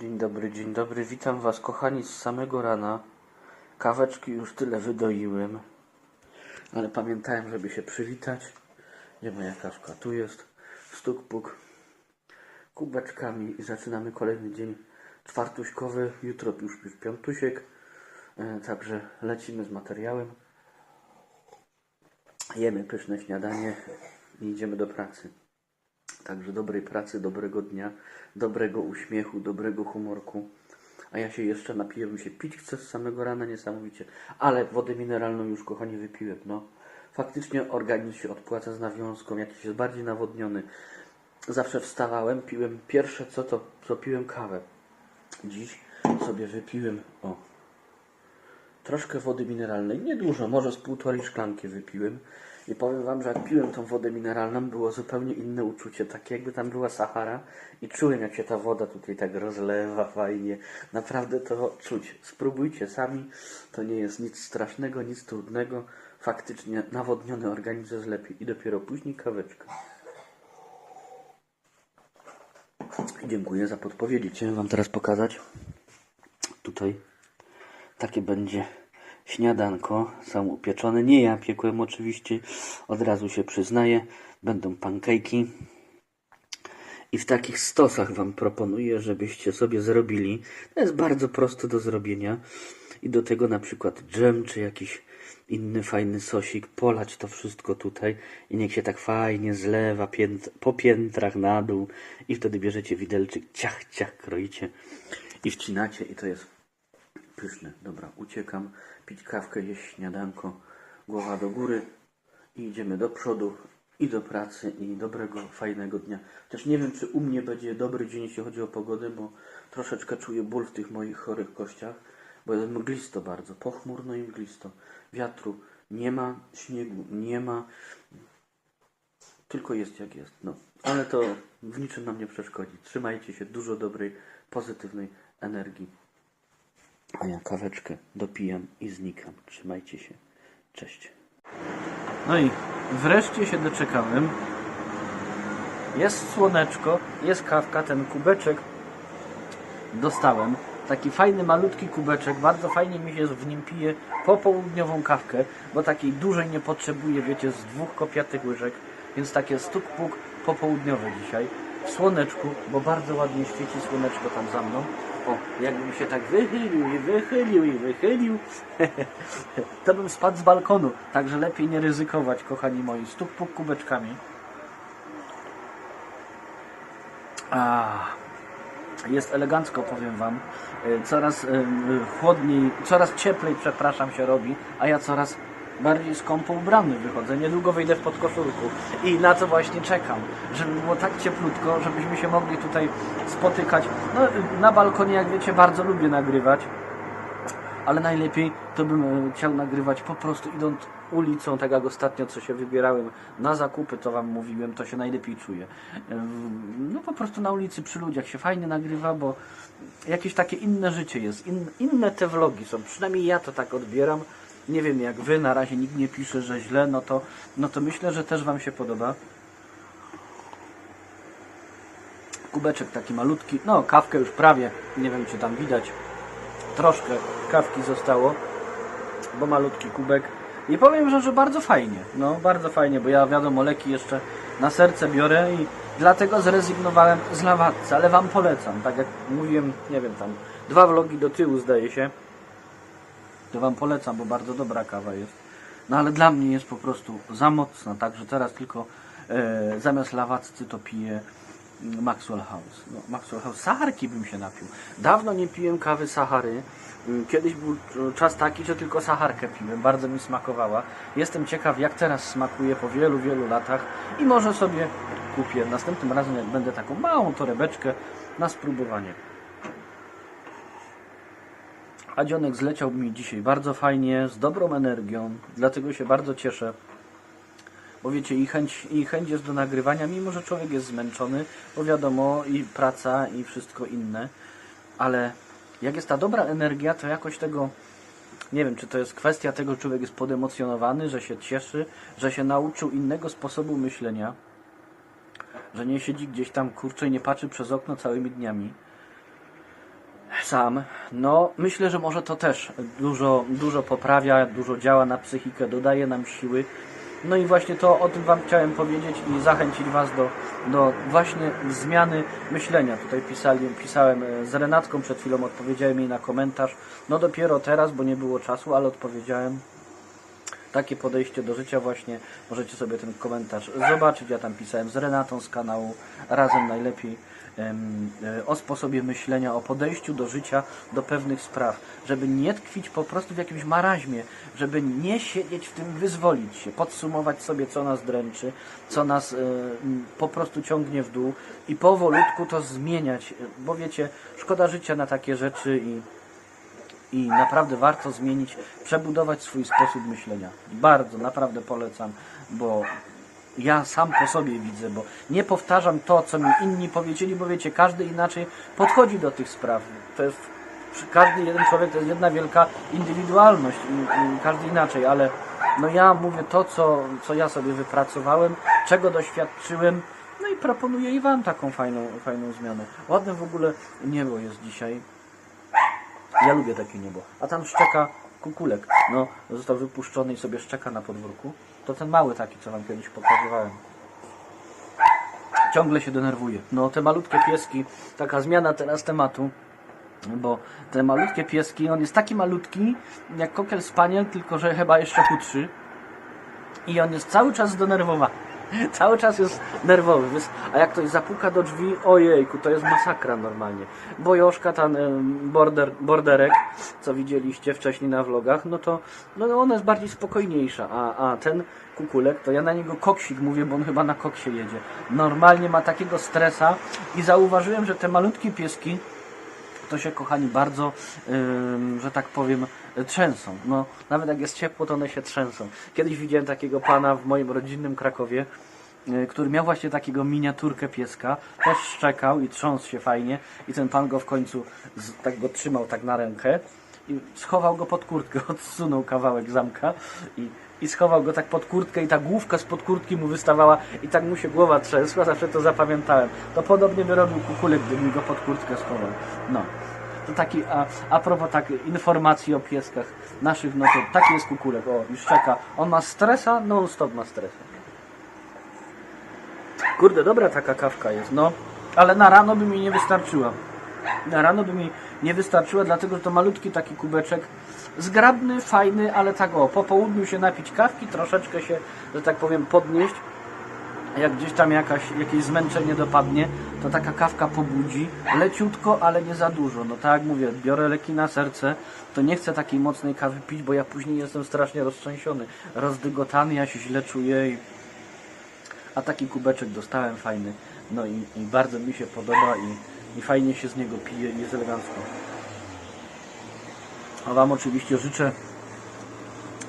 Dzień dobry, dzień dobry. Witam Was, kochani, z samego rana. Kaweczki już tyle wydoiłem, ale pamiętałem, żeby się przywitać. Gdzie moja kawka? Tu jest. Stuk puk. Kubeczkami i zaczynamy kolejny dzień czwartuśkowy. Jutro już, już piątusiek, e, także lecimy z materiałem. Jemy pyszne śniadanie i idziemy do pracy. Także dobrej pracy, dobrego dnia, dobrego uśmiechu, dobrego humorku. A ja się jeszcze napiję, bym się pić chcę z samego rana niesamowicie. Ale wodę mineralną już, kochani, wypiłem. No, faktycznie organizm się odpłaca z nawiązką, jakiś jest bardziej nawodniony. Zawsze wstawałem, piłem pierwsze co to, co piłem kawę. Dziś sobie wypiłem, o, troszkę wody mineralnej, niedużo, może z półtorej szklanki wypiłem. I powiem Wam, że jak piłem tą wodę mineralną, było zupełnie inne uczucie, takie jakby tam była Sahara i czułem, jak się ta woda tutaj tak rozlewa fajnie. Naprawdę to czuć. Spróbujcie sami, to nie jest nic strasznego, nic trudnego. Faktycznie nawodniony organizm jest lepiej i dopiero później kaweczka. Dziękuję za podpowiedzi. Chciałem Wam teraz pokazać tutaj takie będzie śniadanko, są upieczone. Nie ja piekłem oczywiście, od razu się przyznaję. Będą pankejki. I w takich stosach Wam proponuję, żebyście sobie zrobili. To jest bardzo proste do zrobienia. I do tego na przykład dżem, czy jakiś inny fajny sosik. Polać to wszystko tutaj i niech się tak fajnie zlewa pięt po piętrach na dół. I wtedy bierzecie widelczyk, ciach, ciach, kroicie i wcinacie i to jest Pyszne. Dobra, uciekam. Pić kawkę, jeść śniadanko. Głowa do góry. I idziemy do przodu. I do pracy. I dobrego, fajnego dnia. Też nie wiem, czy u mnie będzie dobry dzień, jeśli chodzi o pogodę, bo troszeczkę czuję ból w tych moich chorych kościach. Bo jest mglisto bardzo. Pochmurno i mglisto. Wiatru nie ma. Śniegu nie ma. Tylko jest jak jest. No. Ale to w niczym nam nie przeszkodzi. Trzymajcie się. Dużo dobrej, pozytywnej energii. A ja kaweczkę dopijam i znikam. Trzymajcie się. Cześć. No i wreszcie się doczekałem. Jest słoneczko, jest kawka, ten kubeczek dostałem. Taki fajny, malutki kubeczek. Bardzo fajnie mi się w nim pije popołudniową kawkę, bo takiej dużej nie potrzebuję, wiecie, z dwóch kopiatych łyżek. Więc takie stuk-puk popołudniowe dzisiaj. W słoneczku, bo bardzo ładnie świeci słoneczko tam za mną. O, jakbym się tak wychylił i wychylił i wychylił, to bym spadł z balkonu. Także lepiej nie ryzykować, kochani moi. Stuk-puk kubeczkami. A, jest elegancko, powiem Wam. Y, Coraz chłodniej, coraz cieplej, przepraszam, się robi, a ja coraz bardziej skąpo ubrany wychodzę. Niedługo wyjdę w podkoszulku i na to właśnie czekam, żeby było tak cieplutko, żebyśmy się mogli tutaj spotykać. No, na balkonie, jak wiecie, bardzo lubię nagrywać, ale najlepiej to bym e, chciał nagrywać po prostu idąc ulicą, tak jak ostatnio, co się wybierałem na zakupy, to Wam mówiłem, to się najlepiej czuję. Ym, No po prostu na ulicy przy ludziach się fajnie nagrywa, bo jakieś takie inne życie jest, in, inne te vlogi są, przynajmniej ja to tak odbieram. Nie wiem jak Wy, na razie nikt nie pisze, że źle, no to, no to myślę, że też Wam się podoba. Kubeczek taki malutki, no kawkę już prawie, nie wiem czy tam widać, troszkę kawki zostało, bo malutki kubek. I powiem, że, że bardzo fajnie, no bardzo fajnie, bo ja wiadomo leki jeszcze na serce biorę i dlatego zrezygnowałem z lawatce, ale Wam polecam, tak jak mówiłem, nie wiem tam, dwa vlogi do tyłu zdaje się, to Wam polecam, bo bardzo dobra kawa jest. No ale dla mnie jest po prostu za mocna, także teraz tylko e, zamiast lawatcy to piję mm, Maxwell House. No, Maxwell House. Saharki bym się napił. Dawno nie piłem kawy Sahary. Mm, Kiedyś był czas taki, że tylko Saharkę piłem. Bardzo mi smakowała. Jestem ciekaw, jak teraz smakuje po wielu, wielu latach i może sobie kupię następnym razem, jak będę taką małą torebeczkę na spróbowanie. A dzionek zleciał mi dzisiaj bardzo fajnie, z dobrą energią, dlatego się bardzo cieszę. Bo wiecie, i chęć, i chęć jest do nagrywania, mimo że człowiek jest zmęczony, bo wiadomo, i praca, i wszystko inne. Ale jak jest ta dobra energia, to jakoś tego, nie wiem, czy to jest kwestia tego, że człowiek jest podemocjonowany, że się cieszy, że się nauczył innego sposobu myślenia, że nie siedzi gdzieś tam kurczę i nie patrzy przez okno całymi dniami. Sam, no myślę, że może to też dużo, dużo poprawia, dużo działa na psychikę, dodaje nam siły. No i właśnie to o tym Wam chciałem powiedzieć i zachęcić Was do, do właśnie zmiany myślenia. Tutaj pisali, pisałem e, z Renatką przed chwilą, odpowiedziałem jej na komentarz. No dopiero teraz, bo nie było czasu, ale odpowiedziałem takie podejście do życia właśnie możecie sobie ten komentarz zobaczyć. Ja tam pisałem z Renatą z kanału Razem Najlepiej o sposobie myślenia, o podejściu do życia, do pewnych spraw, żeby nie tkwić po prostu w jakimś maraźmie, żeby nie siedzieć w tym, wyzwolić się, podsumować sobie, co nas dręczy, co nas e, po prostu ciągnie w dół i powolutku to zmieniać, bo wiecie, szkoda życia na takie rzeczy i i naprawdę warto zmienić, przebudować swój sposób myślenia. Bardzo, naprawdę polecam, bo ja sam po sobie widzę, bo nie powtarzam to, co mi inni powiedzieli, bo wiecie, każdy inaczej podchodzi do tych spraw. To jest, każdy jeden człowiek to jest jedna wielka indywidualność każdy inaczej, ale no ja mówię to, co, co ja sobie wypracowałem, czego doświadczyłem, no i proponuję i Wam taką fajną, fajną zmianę. Ładne w ogóle niebo jest dzisiaj. Ja lubię takie niebo. A tam szczeka kukulek. No, został wypuszczony i sobie szczeka na podwórku. To ten mały taki, co wam kiedyś pokazywałem. Ciągle się denerwuje. No, te malutkie pieski, taka zmiana teraz tematu. Bo te malutkie pieski, on jest taki malutki, jak kokiel spaniel, tylko że chyba jeszcze chudszy. I on jest cały czas zdenerwowany. Cały czas jest nerwowy. Więc- A jak ktoś zapuka do drzwi, ojejku, to jest masakra normalnie. Bo Joszka, ten border, borderek, co widzieliście wcześniej na vlogach, no to no ona jest bardziej spokojniejsza. A, a ten kukulek, to ja na niego koksik mówię, bo on chyba na koksie jedzie. Normalnie ma takiego stresa i zauważyłem, że te malutkie pieski, to się kochani bardzo, że tak powiem, trzęsą. No, nawet jak jest ciepło, to one się trzęsą. Kiedyś widziałem takiego pana w moim rodzinnym Krakowie, y, który miał właśnie takiego miniaturkę pieska, też szczekał i trząsł się fajnie i ten pan go w końcu z, tak go trzymał tak na rękę i schował go pod kurtkę, odsunął kawałek zamka i, i schował go tak pod kurtkę i ta główka spod kurtki mu wystawała i tak mu się głowa trzęsła, zawsze to zapamiętałem. To podobnie by robił kukulek, gdybym go pod kurtkę schował. No. To taki, a, a propos tak informacji o pieskach naszych, no to taki jest kukulek, o, już czeka. On ma stresa, non stop ma stresa. Kurde, dobra taka kawka jest, no. Ale na rano by mi nie wystarczyła. Na rano by mi nie wystarczyła, dlatego że to malutki taki kubeczek. Zgrabny, fajny, ale tak o, po południu się napić kawki, troszeczkę się, że tak powiem, podnieść. Jak gdzieś tam jakaś, jakieś zmęczenie dopadnie, to taka kawka pobudzi. Leciutko, ale nie za dużo. No tak jak mówię, biorę leki na serce, to nie chcę takiej mocnej kawy pić, bo ja później jestem strasznie roztrzęsiony, rozdygotany, ja się źle czuję i a taki kubeczek dostałem fajny. No i, i bardzo mi się podoba i, i fajnie się z niego pije i jest elegancko. A Wam oczywiście życzę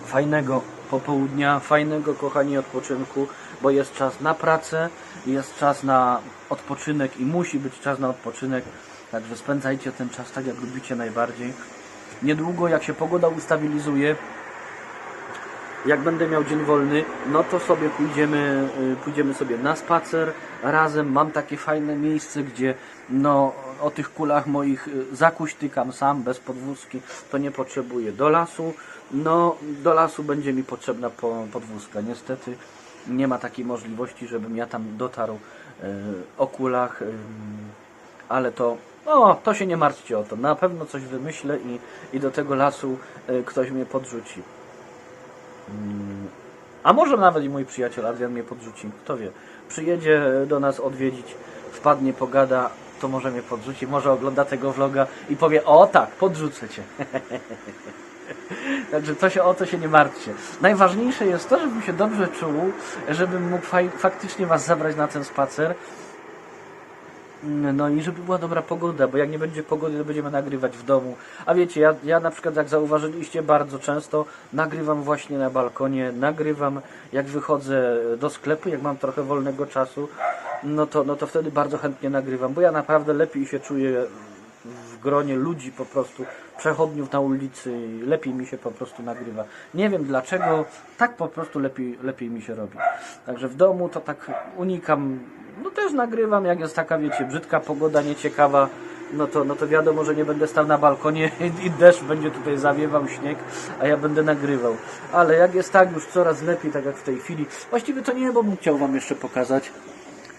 fajnego popołudnia, fajnego kochani odpoczynku, bo jest czas na pracę, jest czas na odpoczynek i musi być czas na odpoczynek. Także spędzajcie ten czas tak, jak lubicie najbardziej. Niedługo, jak się pogoda ustabilizuje, jak będę miał dzień wolny, no to sobie pójdziemy, y, pójdziemy sobie na spacer razem. Mam takie fajne miejsce, gdzie no o tych kulach moich y, zakuśtykam sam, bez podwózki, to nie potrzebuję. Do lasu, no do lasu będzie mi potrzebna po, podwózka. Niestety nie ma takiej możliwości, żebym ja tam dotarł y, o kulach, ale to o, to się nie martwcie o to. Na pewno coś wymyślę i, i do tego lasu ktoś mnie podrzuci. A może nawet i mój przyjaciel Adrian mnie podrzuci, kto wie. Przyjedzie do nas odwiedzić, wpadnie, pogada, to może mnie podrzuci, może ogląda tego vloga i powie, o tak, podrzucę cię. Także to się, o to się nie martwcie. Najważniejsze jest to, żebym się dobrze czuł, żebym mógł faktycznie Was zabrać na ten spacer. No i żeby była dobra pogoda, bo jak nie będzie pogody, to będziemy nagrywać w domu. A wiecie, ja, ja na przykład, jak zauważyliście, bardzo często nagrywam właśnie na balkonie, nagrywam jak wychodzę do sklepu, jak mam trochę wolnego czasu, no to, no to wtedy bardzo chętnie nagrywam, bo ja naprawdę lepiej się czuję w gronie ludzi po prostu, przechodniów na ulicy, lepiej mi się po prostu nagrywa. Nie wiem dlaczego, tak po prostu lepiej, lepiej mi się robi. Także w domu to tak unikam, no też nagrywam, jak jest taka, wiecie, brzydka pogoda, nieciekawa, no to, no to wiadomo, że nie będę stał na balkonie i deszcz będzie tutaj zawiewał śnieg, a ja będę nagrywał. Ale jak jest tak już coraz lepiej, tak jak w tej chwili. Właściwie to niebo bym chciał Wam jeszcze pokazać,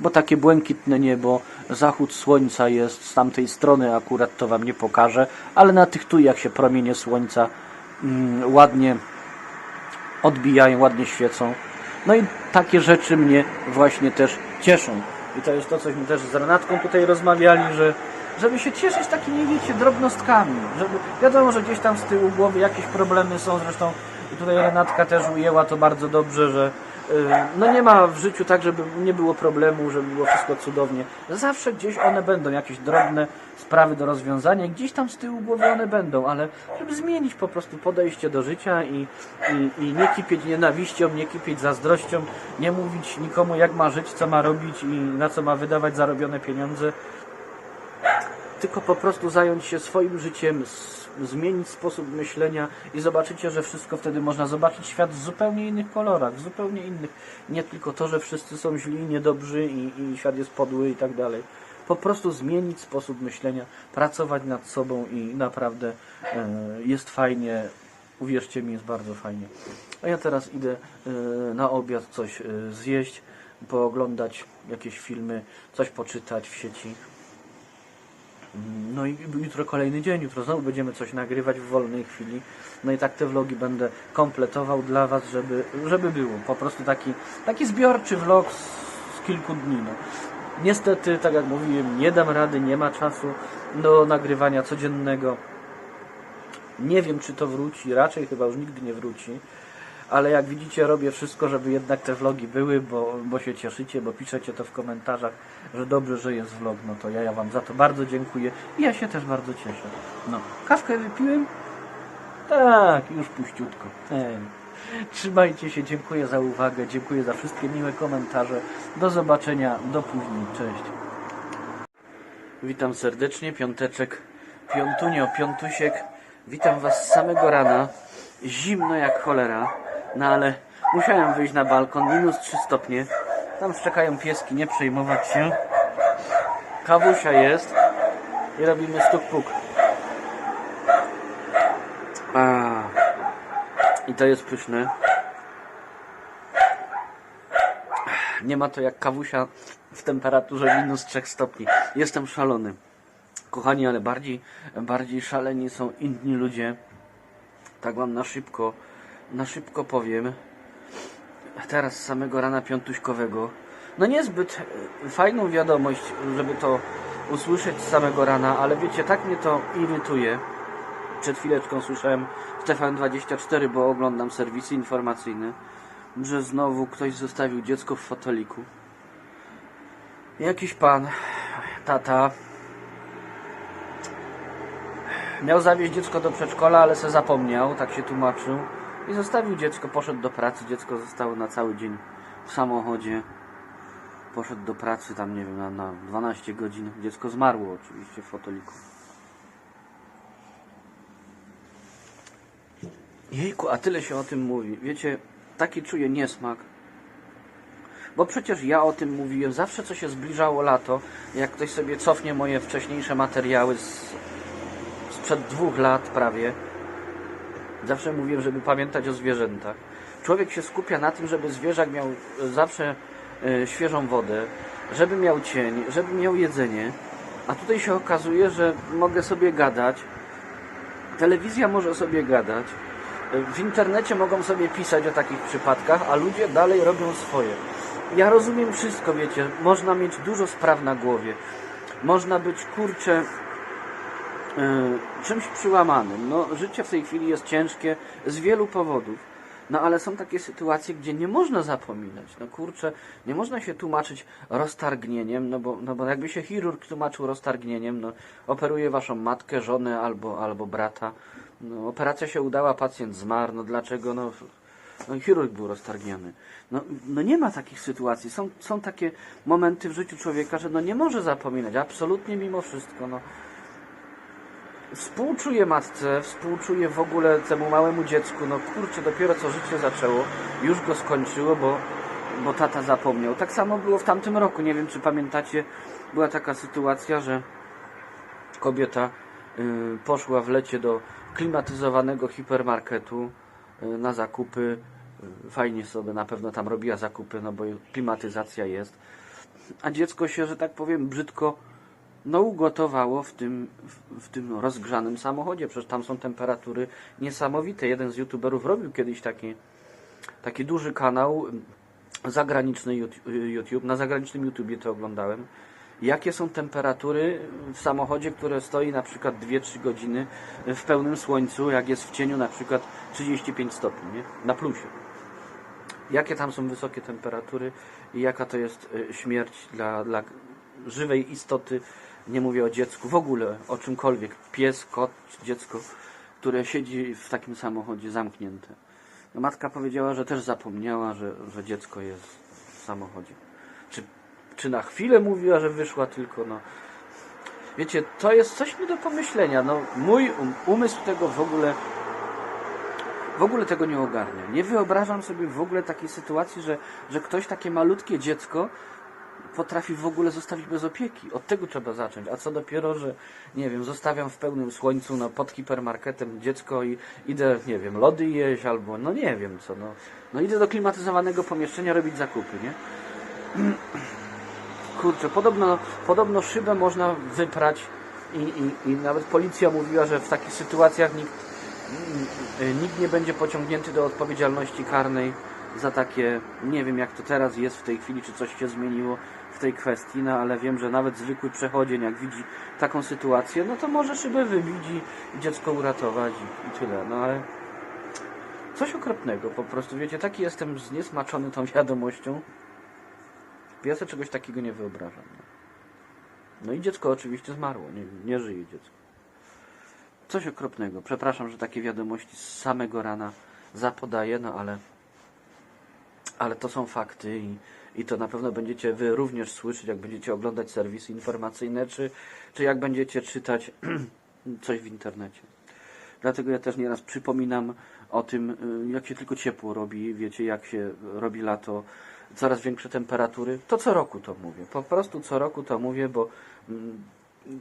bo takie błękitne niebo, zachód słońca jest z tamtej strony, akurat to Wam nie pokażę, ale na tych tu jak się promienie słońca mm, ładnie odbijają, ładnie świecą. No i takie rzeczy mnie właśnie też cieszą. I to jest to, cośmy też z Renatką tutaj rozmawiali, że żeby się cieszyć takimi, wiecie, drobnostkami. Żeby, wiadomo, że gdzieś tam z tyłu głowy jakieś problemy są, zresztą tutaj Renatka też ujęła to bardzo dobrze, że no nie ma w życiu tak, żeby nie było problemu, żeby było wszystko cudownie. Zawsze gdzieś one będą, jakieś drobne sprawy do rozwiązania gdzieś tam z tyłu głowy one będą, ale żeby zmienić po prostu podejście do życia i, i, i nie kipieć nienawiścią, nie kipieć zazdrością, nie mówić nikomu jak ma żyć, co ma robić i na co ma wydawać zarobione pieniądze, tylko po prostu zająć się swoim życiem, zmienić sposób myślenia i zobaczycie, że wszystko wtedy można zobaczyć świat w zupełnie innych kolorach, w zupełnie innych. Nie tylko to, że wszyscy są źli, niedobrzy i, i świat jest podły i tak dalej. Po prostu zmienić sposób myślenia, pracować nad sobą i naprawdę e, jest fajnie. Uwierzcie mi, jest bardzo fajnie. A ja teraz idę e, na obiad coś e, zjeść, pooglądać jakieś filmy, coś poczytać w sieci. No i jutro kolejny dzień, jutro znowu będziemy coś nagrywać w wolnej chwili. No i tak te vlogi będę kompletował dla Was, żeby, żeby było. Po prostu taki, taki zbiorczy vlog z, z kilku dni. No. Niestety, tak jak mówiłem, nie dam rady, nie ma czasu do nagrywania codziennego. Nie wiem, czy to wróci, raczej chyba już nigdy nie wróci. Ale jak widzicie, robię wszystko, żeby jednak te vlogi były, bo, bo się cieszycie, bo piszecie to w komentarzach, że dobrze, że jest vlog. No to ja, ja Wam za to bardzo dziękuję i ja się też bardzo cieszę. No, kawkę wypiłem? Tak, już puściutko. Ej. Trzymajcie się, dziękuję za uwagę, dziękuję za wszystkie miłe komentarze. Do zobaczenia, do później, cześć. Witam serdecznie, piąteczek, piątunio, piątusiek. Witam Was z samego rana. Zimno jak cholera, no ale musiałem wyjść na balkon, minus 3 stopnie. Tam szczekają pieski, nie przejmować się. Kawusia jest i robimy stuk-puk. I to jest pyszne. Nie ma to jak kawusia w temperaturze minus 3 stopni. Jestem szalony. Kochani, ale bardziej, bardziej szaleni są inni ludzie. Tak wam na szybko, na szybko powiem. Teraz samego rana piątuśkowego. No niezbyt e, fajną wiadomość, żeby to usłyszeć z samego rana, ale wiecie, tak mnie to irytuje. Przed chwileczką słyszałem w TVN24, bo oglądam serwisy informacyjne, że znowu ktoś zostawił dziecko w foteliku. Jakiś pan, tata, miał zawieźć dziecko do przedszkola, ale se zapomniał, tak się tłumaczył. I zostawił dziecko, poszedł do pracy, dziecko zostało na cały dzień w samochodzie. Poszedł do pracy tam, nie wiem, na, na 12 godzin. Dziecko zmarło oczywiście w foteliku. Jejku, a tyle się o tym mówi. Wiecie, taki czuję niesmak. Bo przecież ja o tym mówiłem. Zawsze co się zbliżało lato, jak ktoś sobie cofnie moje wcześniejsze materiały z, sprzed dwóch lat prawie, zawsze mówiłem, żeby pamiętać o zwierzętach. Człowiek się skupia na tym, żeby zwierzak miał zawsze e, świeżą wodę, żeby miał cień, żeby miał jedzenie. A tutaj się okazuje, że mogę sobie gadać, telewizja może sobie gadać, e, w internecie mogą sobie pisać o takich przypadkach, a ludzie dalej robią swoje. Ja rozumiem wszystko, wiecie, można mieć dużo spraw na głowie. Można być, kurczę, y, czymś przyłamanym. No, życie w tej chwili jest ciężkie z wielu powodów. No ale są takie sytuacje, gdzie nie można zapominać. No kurczę, nie można się tłumaczyć roztargnieniem, no bo, no bo jakby się chirurg tłumaczył roztargnieniem, no operuje waszą matkę, żonę albo, albo brata. No, operacja się udała, pacjent zmarł, no dlaczego? No, no chirurg był roztargniony. No, no nie ma takich sytuacji. Są, są takie momenty w życiu człowieka, że no nie może zapominać. Absolutnie mimo wszystko. No. Współczuję matce, współczuję w ogóle temu małemu dziecku. No kurczę, dopiero co życie zaczęło, już go skończyło, bo, bo tata zapomniał. Tak samo było w tamtym roku. Nie wiem, czy pamiętacie, była taka sytuacja, że kobieta y, poszła w lecie do klimatyzowanego hipermarketu y, na zakupy. Y, Fajnie sobie na pewno tam robiła zakupy, no bo klimatyzacja jest. A dziecko się, że tak powiem, brzydko no ugotowało w tym, w, tym rozgrzanym samochodzie. Przecież tam są temperatury niesamowite. Jeden z youtuberów robił kiedyś taki, taki duży kanał zagraniczny YouTube, YouTube. Na zagranicznym YouTubie to oglądałem. Jakie są temperatury w samochodzie, które stoi na przykład 2-3 godziny w pełnym słońcu, jak jest w cieniu na przykład 35 stopni, nie? na plusie. Jakie tam są wysokie temperatury i jaka to jest y, śmierć dla, dla żywej istoty, nie mówię o dziecku, w ogóle o czymkolwiek, pies, kot, dziecko, które siedzi w takim samochodzie zamknięte. No, Matka powiedziała, że też zapomniała, że, że dziecko jest w samochodzie. Czy, czy na chwilę mówiła, że wyszła tylko, no. Wiecie, to jest coś mi do pomyślenia. No, mój um, umysł tego w ogóle w ogóle tego nie ogarnia. Nie wyobrażam sobie w ogóle takiej sytuacji, że, że ktoś takie malutkie dziecko potrafi w ogóle zostawić bez opieki. Od tego trzeba zacząć. A co dopiero, że nie wiem, zostawiam w pełnym słońcu no, pod hipermarketem dziecko i idę, nie wiem, lody jeść albo no nie wiem co. No, no idę do klimatyzowanego pomieszczenia robić zakupy, nie? Kurczę, podobno, podobno szybę można wyprać i, i, i nawet policja mówiła, że w takich sytuacjach nikt, nikt nie będzie pociągnięty do odpowiedzialności karnej za takie, nie wiem jak to teraz jest w tej chwili, czy coś się zmieniło w tej kwestii, no ale wiem, że nawet zwykły przechodzień, jak widzi taką sytuację, no to może szybę wybić i dziecko uratować i, i tyle, no ale coś okropnego po prostu, wiecie, taki jestem zniesmaczony tą wiadomością, ja sobie czegoś takiego nie wyobrażam. No, no i dziecko oczywiście zmarło, nie, nie żyje dziecko. Coś okropnego. Przepraszam, że takie wiadomości z samego rana zapodaję, no ale, ale to są fakty i, i to na pewno będziecie wy również słyszeć, jak będziecie oglądać serwisy informacyjne, czy, czy jak będziecie czytać coś w internecie. Dlatego ja też nieraz przypominam o tym, y, jak się tylko ciepło robi, wiecie, jak się robi lato, coraz większe temperatury. To co roku to mówię. Po prostu co roku to mówię, bo mm,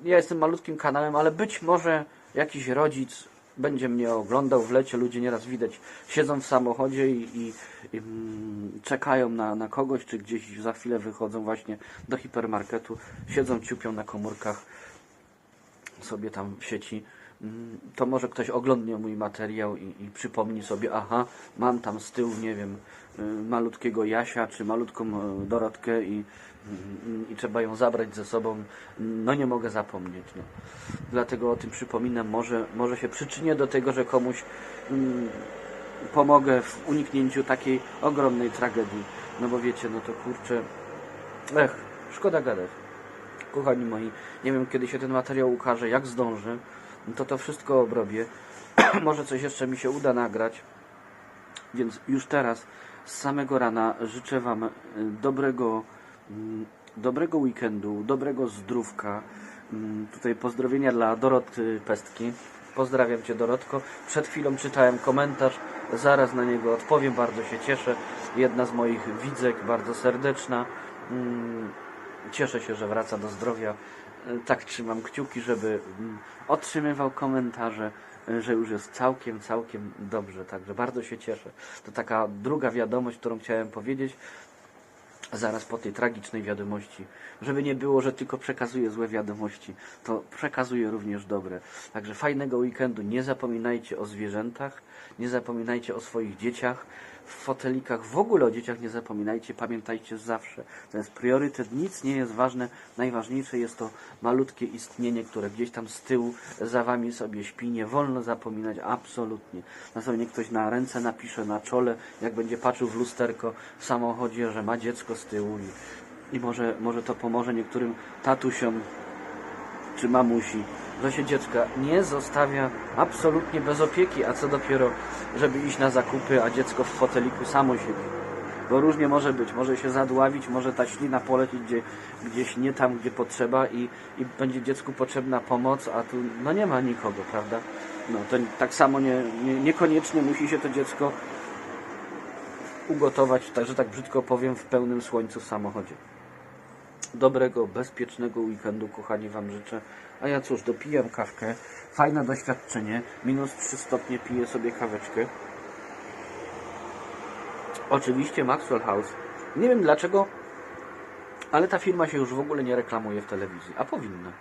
ja jestem malutkim kanałem, ale być może jakiś rodzic będzie mnie oglądał w lecie. Ludzie nieraz widać, siedzą w samochodzie i, i, i mm, czekają na, na kogoś, czy gdzieś za chwilę wychodzą właśnie do hipermarketu, siedzą, ciupią na komórkach sobie tam w sieci to może ktoś oglądnie mój materiał i, i przypomni sobie, aha, mam tam z tyłu, nie wiem, y, malutkiego Jasia, czy malutką y, Dorotkę i, i, i trzeba ją zabrać ze sobą. No nie mogę zapomnieć. No. Dlatego o tym przypominam. Może, może się przyczynię do tego, że komuś mm, pomogę w uniknięciu takiej ogromnej tragedii. No bo wiecie, no to kurczę, ech, szkoda gadać. Kochani moi, nie wiem kiedy się ten materiał ukaże, jak zdążę, to to wszystko obrobię. Może coś jeszcze mi się uda nagrać. Więc już teraz, z samego rana, życzę Wam y, dobrego, mm, dobrego weekendu, dobrego zdrówka. Mm, Tutaj pozdrowienia dla Doroty Pestki. Pozdrawiam Cię Dorotko. Przed chwilą czytałem komentarz, zaraz na niego odpowiem, bardzo się cieszę. Jedna z moich widzek, bardzo serdeczna. Mm, Cieszę się, że wraca do zdrowia. Tak trzymam kciuki, żeby mm, otrzymywał komentarze, e, że już jest całkiem, całkiem dobrze. Także bardzo się cieszę. To taka druga wiadomość, którą chciałem powiedzieć zaraz po tej tragicznej wiadomości. Żeby nie było, że tylko przekazuję złe wiadomości, to przekazuję również dobre. Także fajnego weekendu. Nie zapominajcie o zwierzętach, nie zapominajcie o swoich dzieciach. W fotelikach w ogóle o dzieciach nie zapominajcie, pamiętajcie zawsze. To jest priorytet, nic nie jest ważne. Najważniejsze jest to malutkie istnienie, które gdzieś tam z tyłu za wami sobie śpi. Nie wolno zapominać, absolutnie. Następnie ktoś na ręce napisze na czole, jak będzie patrzył w lusterko w samochodzie, że ma dziecko z tyłu i, i może, może to pomoże niektórym tatusiom czy mamusi, że się dziecka nie zostawia absolutnie bez opieki, a co dopiero, żeby iść na zakupy, a dziecko w foteliku samo siedzi. Bo różnie może być, może się zadławić, może ta ślina polecieć gdzie, gdzieś nie tam, gdzie potrzeba i, i będzie dziecku potrzebna pomoc, a tu no nie ma nikogo, prawda? No to tak samo nie, nie, niekoniecznie musi się to dziecko ugotować, także tak brzydko powiem, w pełnym słońcu w samochodzie. Dobrego, bezpiecznego weekendu, kochani, Wam życzę. A ja cóż, dopijam kawkę. Fajne doświadczenie. Minus 3 stopnie piję sobie kaweczkę. Oczywiście Maxwell House. Nie wiem dlaczego, ale ta firma się już w ogóle nie reklamuje w telewizji, a powinna.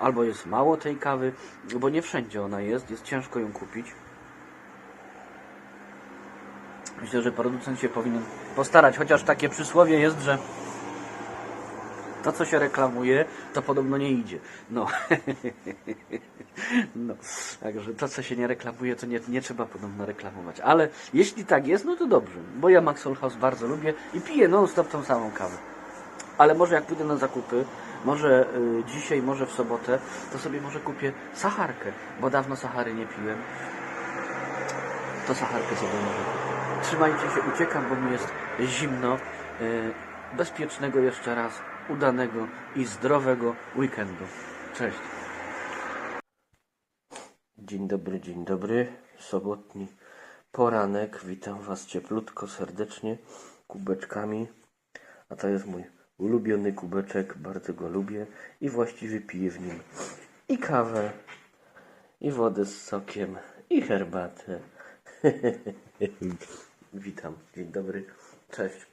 Albo jest mało tej kawy, bo nie wszędzie ona jest, jest ciężko ją kupić. Myślę, że producent się powinien postarać, chociaż takie przysłowie jest, że to, co się reklamuje, to podobno nie idzie. No. no. Także to, co się nie reklamuje, to nie, nie trzeba podobno reklamować. Ale jeśli tak jest, no to dobrze. Bo ja Maxwell House bardzo lubię i piję non-stop tą samą kawę. Ale może jak pójdę na zakupy, może y, dzisiaj, może w sobotę, to sobie może kupię sacharkę, bo dawno sachary nie piłem. To sacharkę sobie może kupię. Trzymajcie się, uciekam, bo mi jest zimno. Y, bezpiecznego jeszcze raz, udanego i zdrowego weekendu. Cześć. Dzień dobry, dzień dobry. Sobotni poranek. Witam Was cieplutko, serdecznie, kubeczkami. A to jest mój ulubiony kubeczek, bardzo go lubię i właściwie piję w nim i kawę, i wodę z sokiem, i herbatę. Witam, dzień dobry, cześć.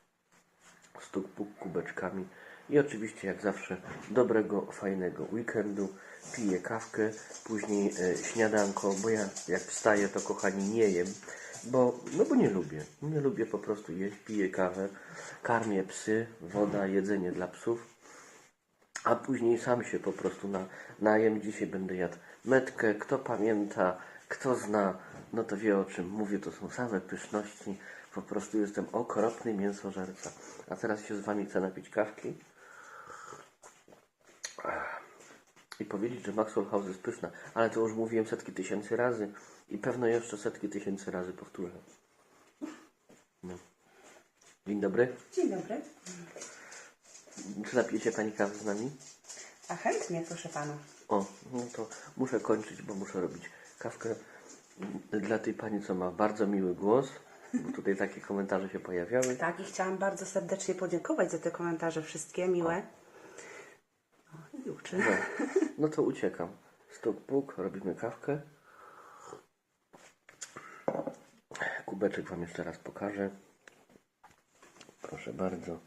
Stuk puk kubeczkami i oczywiście jak zawsze dobrego, fajnego weekendu. Piję kawkę, później e, śniadanko, bo ja jak wstaję to kochani nie jem, bo, no bo nie lubię. Nie lubię po prostu jeść, piję kawę, karmię psy, woda, jedzenie dla psów. A później sam się po prostu na, najem. Dzisiaj będę jadł metkę. Kto pamięta, kto zna, no to wie o czym mówię. To są same pyszności. Po prostu jestem okropny mięsożerca. A teraz się z Wami chcę napić kawki. I powiedzieć, że Maxwell House jest pyszna. Ale to już mówiłem setki tysięcy razy. I pewno jeszcze setki tysięcy razy powtórzę. No. Dzień dobry. Dzień dobry. Czy napijecie Pani kawy z nami? A chętnie, proszę pana. O, no to muszę kończyć, bo muszę robić kawkę dla tej pani, co ma bardzo miły głos. Bo tutaj takie komentarze się pojawiały. Tak, i chciałam bardzo serdecznie podziękować za te komentarze wszystkie miłe. No, no to uciekam. Stuk puk, robimy kawkę. Kubeczek Wam jeszcze raz pokażę. Proszę bardzo.